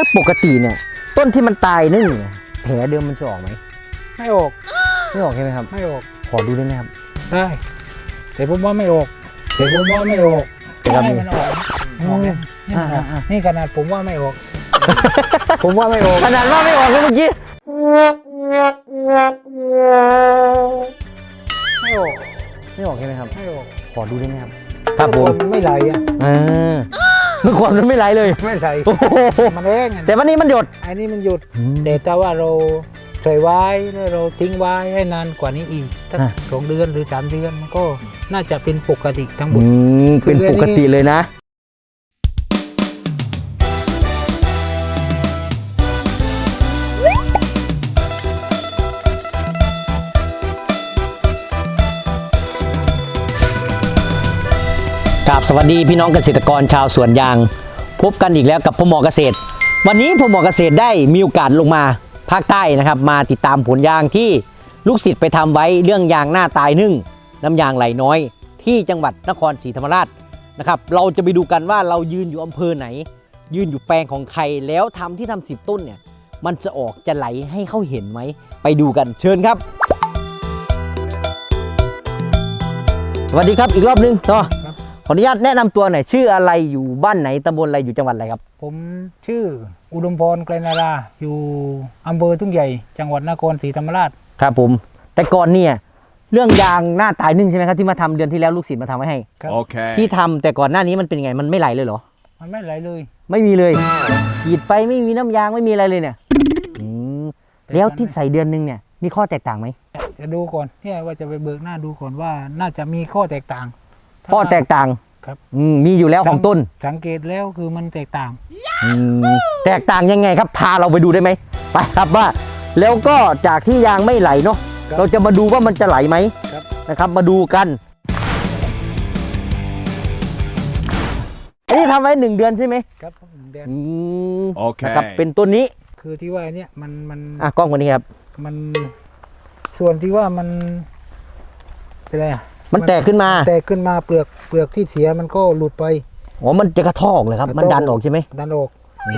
ถ้าปกติเนี่ย ต้นที่มันตายนึ่งเนี่ยแผลเดิมมันจะออกไหมไม่ออกไม่ออกใช่ไหมครับ ไม่ออกขอดูได้ไหมครับได้แต่ผมว่าไม่ออกแต่ผมว่าไม่ออกครับให้มันออกออกเนี่ยนี่มันออกอ่าอ่านี่ขนาดผมว่าไม่ออก ผมว่าไม่ออกขนาดว่าไม่ออกเลยเมื่อกี้ไม่ออกไม่ออกใช่ไหมครับไม่ออกขอดูได้ไหมครับครับผมนไม่ไหลอะอ่า เมื่อก่อนมันไม่ไหลเลย ไม่ไหลโอ้โห มันแรงอะแต่วันนี้มันหยด อันนี้มันหยุดแต่ถ้าว่าเราปล่อยไว้แล้วเราทิ้งไว้ให้นานกว่านี้อีกสักอะ สองเดือนหรือสามเดือนมันก็น่าจะเป็นปกติทั้งหมด อืมเป็นปกติเลยนะ กับสวัสดีพี่น้องเกษตรกรชาวสวนยาง พบกันอีกแล้วกับพ่อหมอเกษตร วันนี้พ่อหมอเกษตรได้มีโอกาสลงมาภาคใต้นะครับ มาติดตามผลยางที่ลูกศิษย์ไปทำไว้เรื่องยางหน้าตายนึ่งน้ำยางไหลน้อย ที่จังหวัดนครศรีธรรมราชนะครับเราจะไปดูกันว่าเรายืนอยู่อำเภอไหน ยืนอยู่แปลงของใครแล้วทำที่ทำสิบต้นเนี่ยมันจะออกจะไหลให้เขาเห็นไหมไปดูกันเชิญครับสวัสดีครับอีกรอบนึงเนาะ ออนุญาตแนะนำตัวหน่อยชื่ออะไรอยู่บ้านไหนตำบลอะไรอยู่จังหวัดอะไรครับ ผมชื่ออุดมพรไกลนารา อยู่อำเภอทุ่งใหญ่ จังหวัดนครศรีธรรมราช ครับผม แต่ก่อนเนี่ยเรื่องยางหน้าตายนึ่งใช่ไหมครับที่มาทำเดือนที่แล้วลูกศิษย์มาทำไว้ให้ ครับ Okay. ที่ทำแต่ก่อนหน้านี้มันเป็นยังไงมันไม่ไหลเลยเหรอ มันไม่ไหลเลยไม่มีเลยกรีดไปไม่มีน้ำยางไม่มีอะไรเลยเนี่ยอืมแล้วที่ใส่เดือนหนึงเนี่ยมีข้อแตกต่างไหมจะดูก่อนเนี่ยว่าจะไปเบิกหน้าดูก่อนว่าน่าจะมีข้อแตกต่าง ข้อแตกต่างครับ อืมมีอยู่แล้วของต้นสังเกตแล้วคือมันแตกต่าง อืมแตกต่างยังไงครับ พาเราไปดูได้ไหมไปครับว่า แล้วก็จากที่ยางไม่ไหลเนาะครับเราจะมาดูว่ามันจะไหลไหมครับ นะครับ มาดูกันอันนี้ทำไว้หนึ่งเดือนใช่ไหมครับผมเดือนอืมโอเค นะครับเป็นต้นนี้คือที่ว่าเนี่ยมันมันอะกล้องคนนี้ครับมัน ส่วนที่ว่ามันเป็นไรอะ มันแตกขึ้นมาแตกขึ้นมาเปลือกเปลือกที่เสียมันก็หลุดไปอ๋อมันจะกระเทอกเลยครับกระมันเทาะดันออกใช่ไหมดันออก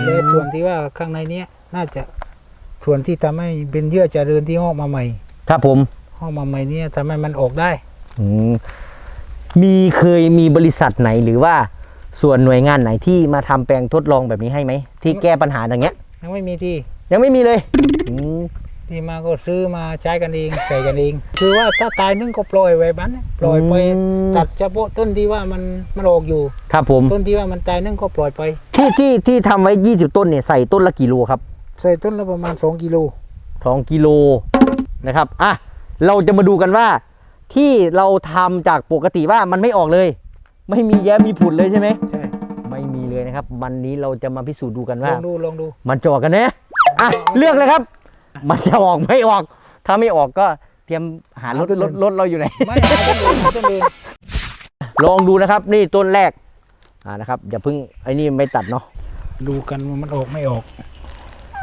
แล้วส่วนที่ว่าข้างในเนี้ยน่าจะส่วนที่ทำให้เป็นเยื่อเจริญที่งอกมาใหม่ ครับผมงอกมาใหม่เนี่ยทำให้มันออกได้อืมมีเคยมีบริษัทไหนหรือว่าส่วนหน่วยงานไหนที่มาทำแปลงทดลองแบบนี้ให้ไหมที่แก้ปัญหาอย่างเงี้ยยังไม่มีที่ ยังไม่มีเลยอืม ที่มาก็ซื้อมาใช้กันเองใส่กันเอง คือว่าถ้าตายนึงก็ปล่อยไว้บ้านนะปล่อยไปตัดเฉพาะต้นที่ว่ามันมันออกอยู่ ครับผม ต้นที่ว่ามันตายนึงก็ปล่อยไป ที่ที่ที่ทำไว้ 20 ต้นเนี่ยใส่ต้นละกี่โลครับ ใส่ต้นละประมาณ 2 กิโล 2 กิโลนะครับ อะ เราจะมาดูกันว่า ที่เราทำจากปกติว่ามันไม่ออกเลย ไม่มีแย้มมีผุดเลยใช่ไหม ใช่ไม่มีเลยนะครับ วันนี้เราจะมาพิสูจน์ดูกันลว่า องดูลองดูมันจะออกกันนะ อะ เลือกเลยครับ มันจะออกไม่ออก ถ้าไม่ออกก็เตรียมหารถรถรถเราอยู่ไหน ไม่เอาต้นอื่นเอาต้นอื่นลองดูนะครับ นี่ต้นแรก อ่านะครับอย่าเพิ่งไอ้นี่ไม่ตัดเนาะดูกันว่ามันออกไม่ออก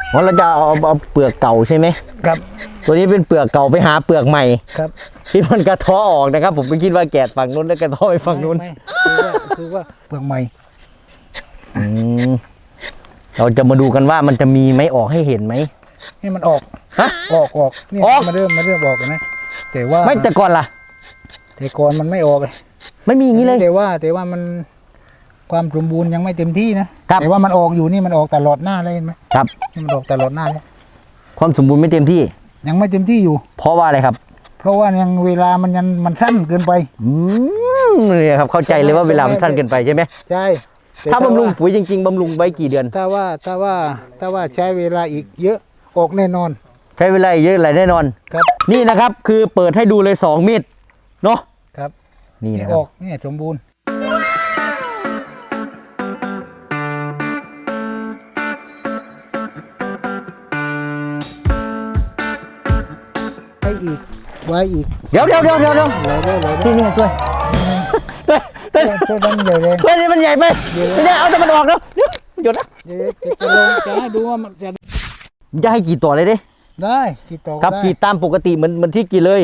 เพราะเราจะเอาเอาเปลือกเก่าใช่ไหม ครับ ตัวนี้เป็นเปลือกเก่าไปหาเปลือกใหม่ครับ ที่มันกระเท้อออกนะครับ ผมไปคิดว่าแกะฝั่งนู้นแล้วกระเท้อไปฝั่งนู้นไม่ไม่คือว่าคือว่าเปลือกใหม่ อืมเราจะมาดูกันว่ามันจะมีไหมออกให้เห็นไหม นี่มันออกฮะ ออกออกเนี่ยออก มาเริ่มมาเริ่มออกนะ แต่ว่าไม่แต่ก่อนล่ะ แต่ก่อนมันไม่ออกเลยไม่มีอย่างนี้เลย แต่ว่าแต่ว่ามันความสมบูรณ์ยังไม่เต็มที่นะครับ แต่ว่ามันออกอยู่นี่มันออกตลอดหน้าเลยเห็นไหมครับ นี่มันออกตลอดหน้าเลยความสมบูรณ์ไม่เต็มที่ ยังไม่เต็มที่อยู่ เพราะว่าอะไรครับ เพราะว่ายังเวลามันยังมันสั้นเกินไป อืมเนี่ยครับเข้าใจเลยว่าเวลามันสั้นเกินไปใช่ไหมใช่แต่ถ้าบำรุงว่า ปุ๋ยจริงๆบำรุงไว้กี่เดือน ถ้าว่าถ้าว่าถ้าว่าใช้เวลาอีกเยอะ ออกแน่นอน ใช้เวลาเยอะหลายแน่นอน ครับ นี่นะครับคือเปิดให้ดูเลย2เม็ดเนาะครับ นี่นี่นะคอรัอบ กนี่สมบูรณ์ ไว้อีก ไว้อีกเดี๋ยวเดี๋ยวเดี๋ยวเดี๋ยวเดี๋ยวเลยได้เลยได้ที่นี่ช่วยช่วยช่วยช่วยดันใหญ่แรงช่วยนี่มันใหญ่ไปเดี๋ยวไม่ได้เอาแต่มันออกแล้วเดี๋ยวหยุดนะ เดี๋ยวจะจะลงจะให้ดูว่ามันจะ จะให้กี่ตัวเลยดิได้กี่ต่อครับได้กี่ตามปกติเหมือนเหมือนที่กี่เลย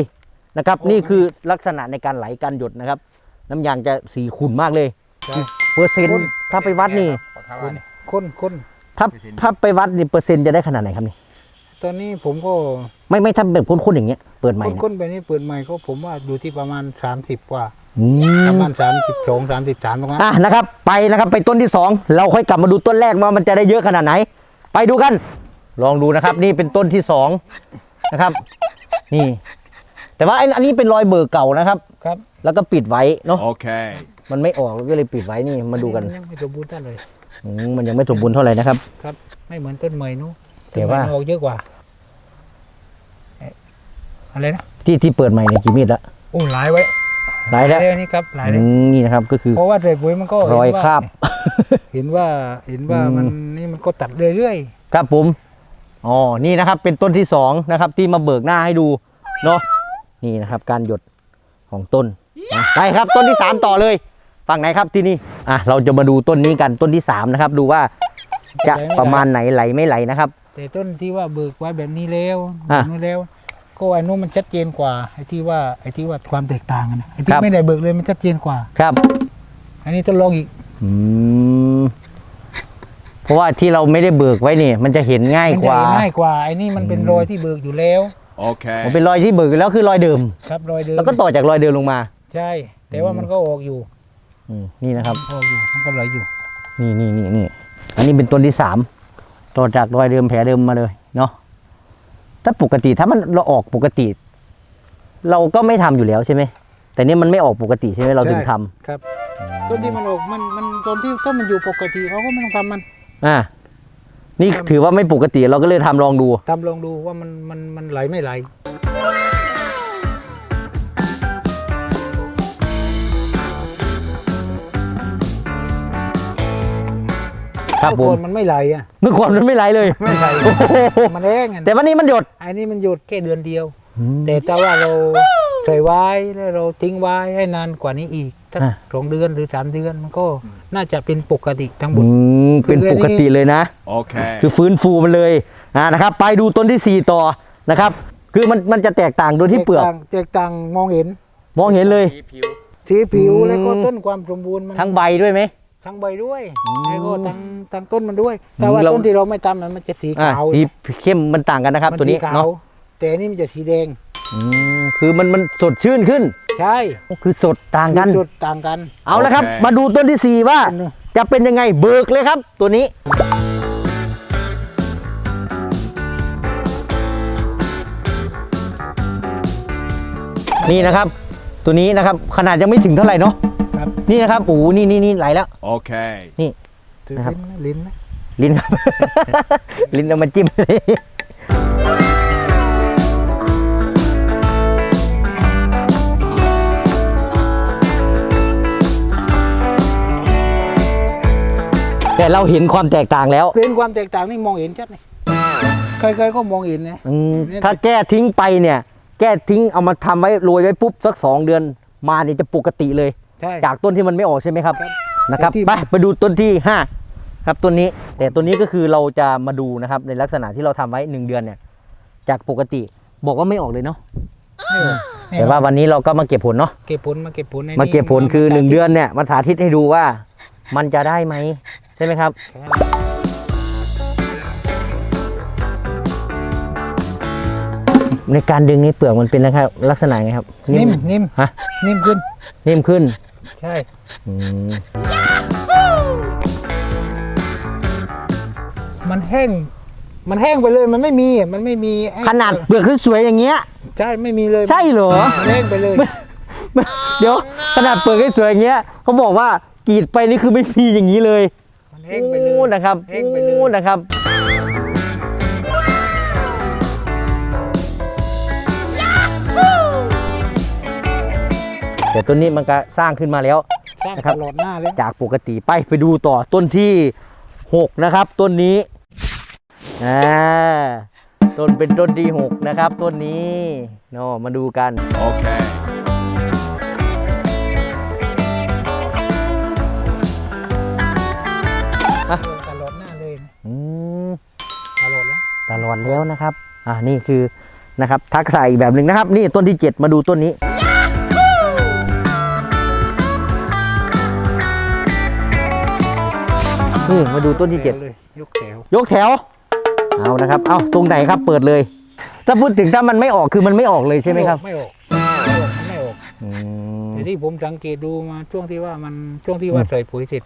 นะครับ นี่คือลักษณะในการไหลการหยดนะครับ น้ำยางจะสีขุ่นมากเลยใช่ เปอร์เซ็นต์ถ้าไปวัดนี่ คนคนถ้าถ้าไปวัดนี่เปอร์เซ็นต์จะได้ขนาดไหนครับนี่ตอนนี้ผมก็ไม่ไม่ถ้าแบบพ่นๆอย่างเงี้ยเปิดใหม่เนี่ยค้นๆไปนี่เปิดใหม่ก็ผมว่าอยู่ที่ประมาณ 30 กว่า อืมประมาณ32 33ตรงนั้นอะนะครับ ไปนะครับไปต้นที่สองเราค่อยกลับมาดูต้นแรกว่ามันจะได้เยอะขนาดไหน ไปดูกัน ลองดูนะครับนี่เป็นต้นที่สองนะครับ นี่ แต่ว่าไอ้อันนี้เป็นรอยเบอร์เก่านะครับ ครับ แล้วก็ปิดไว้เนาะ Okay. มันไม่ออกก็เลยปิดไว้นี่มาดูกันยังไม่สมบูรณ์เท่าไหร่อืมมันยังไม่สมบูรณ์เท่าไหร่นะครับ ครับ ไม่เหมือนต้นใหม่นู้นแต่ว่า ต้นใหม่ออกเยอะกว่าเอ๊ะอะไรนะที่ที่เปิดใหม่ในยกี่มีดละโอ้หลายไว้หลายแล้วเลยนี่ครับหลายเลยอืมนี่นะครับก็คือเพราะว่าใส่ปุ๋ยมันก็รอยเห็นว่คราบ เห็นว่าเห็นว่าอืม มันนี่มันก็ตัดเรื่อยครับผม อ๋อนี่นะครับเป็นต้นที่สองนะครับที่มาเบิกหน้าให้ดูเนาะนี่นะครับการหยดของต้นนะไปครับต้นที่สามต่อเลยฝั่งไหนครับที่นี่อะเราจะมาดูต้นนี้กันต้นที่สามนะครับดูว่าจะประมาณไหนไหลไม่ไหลนะครับๆแต่ต้นที่ว่าเบิกไว้แบบนี้แล้วอะแบบนี้แล้ว ก็ไอ้นู้นมันชัดเจนกว่าไอ้ที่ว่าไอ้ที่ว่าความแตกต่างกันนะไอ้ที่ครับไม่ได้เบิกเลยมันชัดเจนกว่าครับ อันนี้ต้องลองอีกอืม เพราะว่าที่เราไม่ได้เบิกไว้นี่ มันจะเห็นง่ายมันกจะว่าเห็นง่ายกว่าไอ้นี่มันเป็นรอยที่เบิกอยู่แล้ว Okay. มันเป็นรอยที่เบิกอยู่แล้วคือรอยเดิมครับรอยเดิมแล้วก็ต่อจากรอยเดิมลงมา ใช่ แต่ว่ามันก็ออกอยู่อืมนี่นะครับออกอยู่มันก็ไหลอยู่ นี่นี่นี่นี่อันนี้เป็นต้นที่สามต่อจากรอยเดิมแผลเดิมมาเลยเนาะถ้าปกติถ้ามันเราออกปกติ เราก็ไม่ทำอยู่แล้วใช่ไหมแต่นี่มันไม่ออกปกติใช่ไหมเราถึงทำครับต้นที่มันออกมันมันต้นที่ต้นมันอยู่ปกติเราก็ไม่ต้องทำมัน อ่านี่ถือว่าไม่ปกติเราก็เลยทำลองดูทำลองดูว่ามันมันมันไหลไม่ไหลครับผเมื่อมก่อนมันไม่ไหลอะเมื่อก่อนมันไม่ไหลเลยไม่ไหลโอ้โหมันแรงอะแต่วันนี้มันหยดอันนี้มันหยุดแค่เดือนเดียว แต่ถ้าว่าเราใส่ไว้แล้วเราทิ้งไว้ให้นานกว่านี้อีก สักอะสองเดือนหรือสามเดือนมันก็น่าจะเป็นปกติทั้งหมอืดมเป็นปกติเลยนะ Okay. คือฟื้นฟูมันเลยอ่านะครับ ไปดูต้นที่สี่ต่อนะครับ คือมันมันจะแตกต่างโดยที่เปลือก แตต่างแตกต่างมองเห็นมองเห็นเลยสีผิวอืม แล้วก็ต้นความสมบูรณ์มันทั้งใบด้วยไหม ทั้งใบด้วยแล้วก็ทั้งทั้งต้นมันด้วย แต่ว่าเรา ต้นที่เราไม่ทำนั้นมันจะสีอ่าขาวสีเข้มมันต่างกันนะครับ มัตัวนี้สีขาวเนาะแต่อันนี่มันจะสีแดง อืมคือมันมันสดชื่นขึ้น ใช่คือสดต่างกัน จุดต่างกัน เอาละครับ โอเค มาดูต้นที่สี่ว่า อันนี้ จะเป็นยังไงเบิกเลยครับ ตัวนี้ นี่นะครับ ตัวนี้นะครับขนาดยังไม่ถึงเท่าไหร่เนาะครับนี่นะครับโอ้โหนี่นี่นี่ไหลแล้ว Okay. นี่ถือนะครับ ลิ้นไหมลิ้นไหมลิ้นครับ ลิ้นเอามาจิ้มเลย แต่เราเห็นความแตกต่างแล้ว เห็นความแตกต่างนี่มองเห็นชัดนี่ใครๆก็มองเห็นนะอืมเนี่ยถ้าแก้ทิ้งไปเนี่ย แก้ทิ้งเอามาทำไว้โรยไว้ปุ๊บสักสองเดือนมาเนี่ยจะปกติเลย ใช่ จากต้นที่มันไม่ออกใช่ไหมครับครับนะครับแต่ที่ ไปไปดูต้นที่ห้าครับต้นนี้ แต่ต้นนี้ก็คือเราจะมาดูนะครับในลักษณะที่เราทำไว้หนึ่งเดือนเนี่ย จากปกติบอกว่าไม่ออกเลยเนาะไม่ออกไม่ออกแต่ว่าวันนี้เราก็มาเก็บผลเนาะเก็บผลมาเก็บผลในมาเก็บผลคือหนึ่งเดือนเนี่ยมาสาธิตให้ดูว่ามันจะได้ไหม ใช่ไหมครับ ในการดึงนี้เปลือกมันเป็นนะครับลักษณะไงครับนิ่มนิ่มฮะนิ่มขึ้น นิ่มขึ้น ใช่อืมมันแห้ง มันแห้งไปเลยมันไม่มีมันไม่มีไอ้ขนาดเปลือกขึ้นสวยอย่างเงี้ย ใช่ไม่มีเลยใช่เหรอ มันแห้งไปเลยเดี๋ยวขนาดเปลือกขึ้นสวยอย่างเงี้ยเขาบอกว่ากรีดไปนี่คือไม่มีอย่างนี้เลยมัน แห้งไปเลโอ้ยนะครับแห้งไปเลยโอ้นะครับ แต่ต้นนี้มันก็สร้างขึ้นมาแล้ว สร้างนะครับ ตลอดหน้าเลยจากปกติไปไปดูต่อต้นที่ 6 นะครับ ต้นนี้อ่าต้นเป็นต้นที่ 6 นะครับ ต้นนี้เนาะมาดูกัน Okay. ตลอดแล้วนะครับ อ่านี่คือนะครับทักษะอีกแบบหนึ่งนะครับ นี่ต้นที่ 7 มาดูต้นนี้ Okay. นี่มาดูต้นที่เจ็ดเลยยกแถวยกแถว เอานะครับ เอาตรงไหนครับเปิดเลย ถ้าพูดถึงถ้ามันไม่ออกคือมันไม่ออกเลยใช่ไหมครับ ไม่ออกไม่ออกมันไม่ออกอืม แต่ที่ผมสังเกตดูมาช่วงที่ว่ามันช่วงที่ว่าใส่ปุ๋ยเสร็จ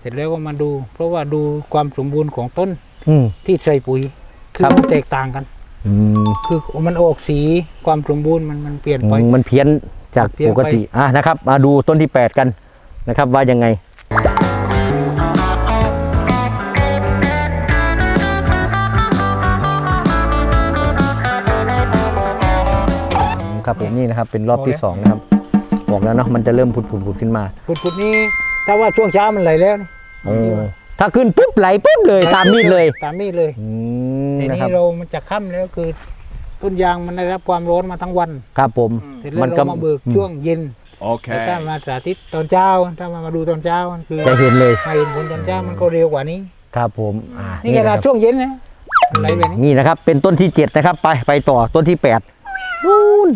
เสร็จแล้วก็มาดู เพราะว่าดูความสมบูรณ์ของต้นอืมที่ใส่ปุ๋ย คือครับมันแตกต่างกัน อืมคือมันออกสีความสมบูรณ์มันมันเปลี่ยนไป มันเพี้ยนจากเพี้ยนปไปกติอะนะครับ มาดูต้นที่ 8 กันนะครับว่ายังไงครับผมนี่นะครับเป็นรอบที่ 2 นะครับ บอกแล้วเนาะมันจะเริ่มผุดผุดผุดขึ้นมา ผุดผุดนี้ถ้าว่าช่วงเช้ามันไหลแล้วนี่โอ้ถ้าขึ้นปุ๊บไหลปุ๊บเลยตามมีดเลย ตามมีดเลยอืมที นะนี้ครับเรามันจะค่ำแล้วคือ ต้นยางมันได้รับความร้อนมาทั้งวันครับผม เสร็จแล้วเรามาเบิกช่วงเย็นแต่ถ้า Okay. มาสาธิตตอนเช้า ถ้ามามาดูตอนเช้ามันคือจะเห็นเลยมาเห็นผลตอนเช้ามันก็เร็วกว่านี้ ครับผมอ่านี่ขะนาดครับช่วงเย็นนะไหลแบบนี้นี่นะครับ เป็นต้นที่7นะครับ ไปไปต่อต้นที่8นู่น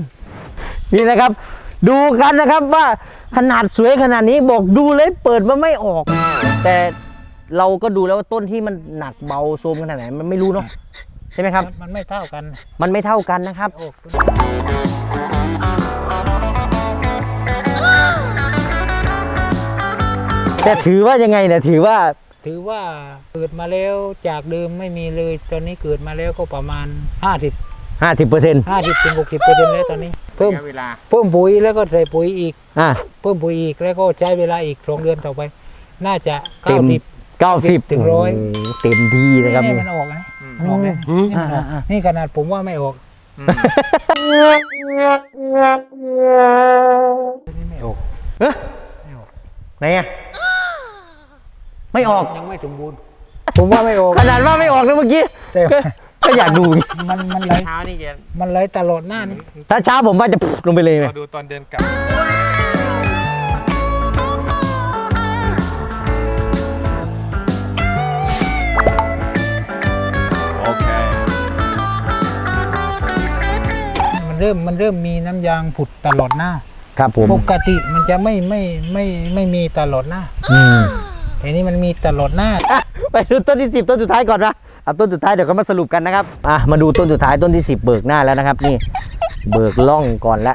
นี่นะครับ ดูกันนะครับว่าขนาดสวยขนาดนี้บอกดูเลยเปิดมาไม่ออก แต่ เราก็ดูแล้วว่าต้นที่มันหนักเบาโซมขนาดไหนมันไม่รู้เนาะใช่ไหมครับ มันไม่เท่ากันมันไม่เท่ากันนะครับ โอ้แต่ถือว่ายังไงเนี่ยถือว่าถือว่าเกิดมาแล้วจากเดิมไม่มีเลยตอนนี้เกิดมาแล้วก็ประมาณ 50 50เปอร์เซ็นต์50ถึง60เปอร์เซ็นต์แล้วตอนนี้เพิ่มเวลา เพิ่มปุ๋ยแล้วก็ใส่ปุ๋ยอีก อะ เพิ่มปุ๋ยอีกแล้วก็ใช้เวลาอีกสองเดือนต่อไป น่าจะเต็ม 90 90ถึงร้อยโโหเต็มที่นะครับนี่นี่มันออกนะมันออกเลยนี่มันออกอ่านี่ขนาดผมว่าไม่ออกนี่ไม่ออกเอ๊ะไหนอะไม่ออกยังไม่สมบูรณ์ผมว่าไม่ออกขนาดว่าไม่ออกนะเมื่อกี้แต่ก็ก็อยากดูไงมันมันไหลเช้านี่แกมันไหลตลอดหน้านี่ถ้าเช้าผมว่าจะปุ๊บลงไปเลยไหมเราดูตอนเดินกลับ เริ่มมันเริ่มมีน้ำยางผุดตลอดหน้า ครับผมปกติมันจะไม่ไม่ไม่ไม่มีตลอดหน้าอืมแต่นี่มันมีตลอดหน้า อะไปดูต้นที่ 10 ต้นสุดท้ายก่อนนะเอาต้นสุดท้ายเดี๋ยวก็มาสรุปกันนะครับอะมาดูต้นสุดท้ายต้นที่ 10 เบิกหน้าแล้วนะครับ นี่เบิกล่องก่อนละ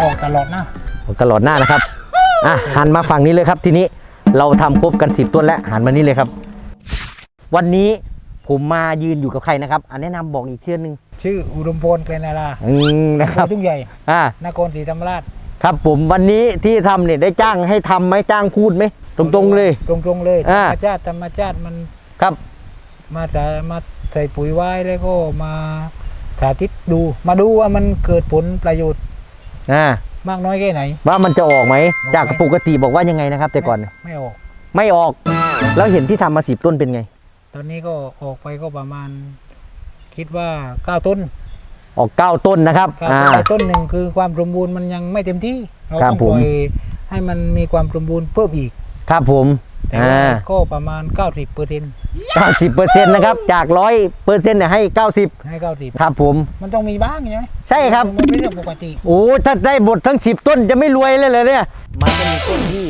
ออกตลอดหน้า ตลอดหน้านะครับอะหันมาฝั่งนี้เลยครับทีนี้เราทำครบกัน 10 ต้นแล้วหันมานี่เลยครับ วันนี้ผมมายืนอยู่กับใครนะครับอันแนะนำบอกอีกเที่ยนึงชื่ออุดมพลเกรนาราอืมนะครับทุ่งใหญ่อะนครศรีธรรมราชครับผมวันนี้ที่ทำเนี่ยได้จ้างให้ทำไหมจ้างพูดไหมตรงๆเลย ตรงๆเลยธรอ่ารมชาติธรรมชาติมันครับ มาใส่มาใส่ปุ๋ยไว้แล้วก็มาสาธิตดู มาดูว่ามันเกิดผลประโยชน์อ่ามากน้อยแค่ไหน ว่ามันจะออกไหมออกไหมจากปกติบอกว่ายังไงนะครับ แต่ก่อนไม่ออก ไม่ออก แล้วเห็นที่ทำมาสิบต้นเป็นไงต อนนี้ก็ออกไปก็ประมาณ คิดว่าเก้าต้นออกเก้าต้นนะครับเก้าอ่า ต้นแต่ต้นหนึ่งคือความสมบูรณ์มันยังไม่เต็มที่ เราครับต้องผมปล่อยให้มันมีความสมบูรณ์เพิ่มอีก ครับผมแต่อ่าว่าก็ประมาณ 90เปอร์เซ็นต์เก้าสิบเปอร์เซ็นต์นะครับ จากร้อยเปอร์เซ็นต์เนี่ยให้เก้าสิบให้90ครับผม มันต้องมีบ้างใช่ไหมใช่ครับ มันเป็นเรื่องปกติ โอ้ถ้าได้หมดทั้งสิบต้นจะไม่รวยเลยเลยเนี่ย มันจะมีต้นที่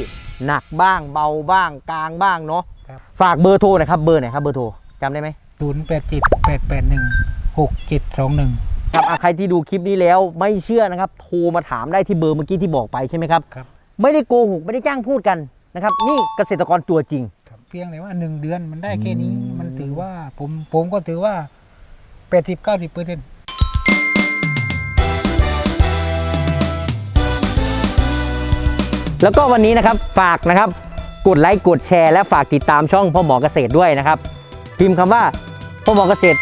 หนักบ้างเบาบ้างกลางบ้างเนาะครับ ฝากเบอร์โทรหนะครับเบอร์ไหนครับเบอร์โทรจำได้ไหม0 8 7 8 8 1 6 7 2 1ครับอะใครที่ดูคลิปนี้แล้วไม่เชื่อนะครับ โทรมาถามได้ที่เบอร์เมื่อกี้ที่บอกไปใช่ไหมครับ ครับ ไม่ได้โกหกไม่ได้จ้างพูดกันนะครับ นี่เกษตรกรตัวจริง ครับเพียงแต่ว่า1เดือนมันได้แค่นี้มันถือว่าผมผมก็ถือว่า80 90เปอร์เซ็นต์ แล้วก็วันนี้นะครับฝากนะครับกดไลค์กดแชร์และฝากติดตามช่องพ่อหมอเกษตรด้วยนะครับ พิมพ์คำว่าพ่อหมอเกษตร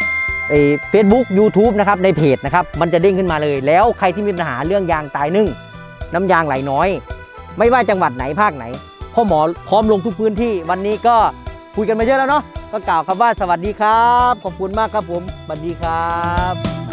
เฟซบุ๊กยูทูบนะครับในเพจนะครับมันจะเด้งขึ้นมาเลย แล้วใครที่มีปัญหาเรื่องยางตายนึ่ง น้ำยางไหลน้อย ไม่ว่าจังหวัดไหนภาคไหนพ่อหมอพร้อมลงทุกพื้นที่วันนี้ก็คุยกันมาเยอะแล้วเนาะก็กล่าวคำว่าสวัสดีครับ ขอบคุณมากครับผมสวัสดีครับ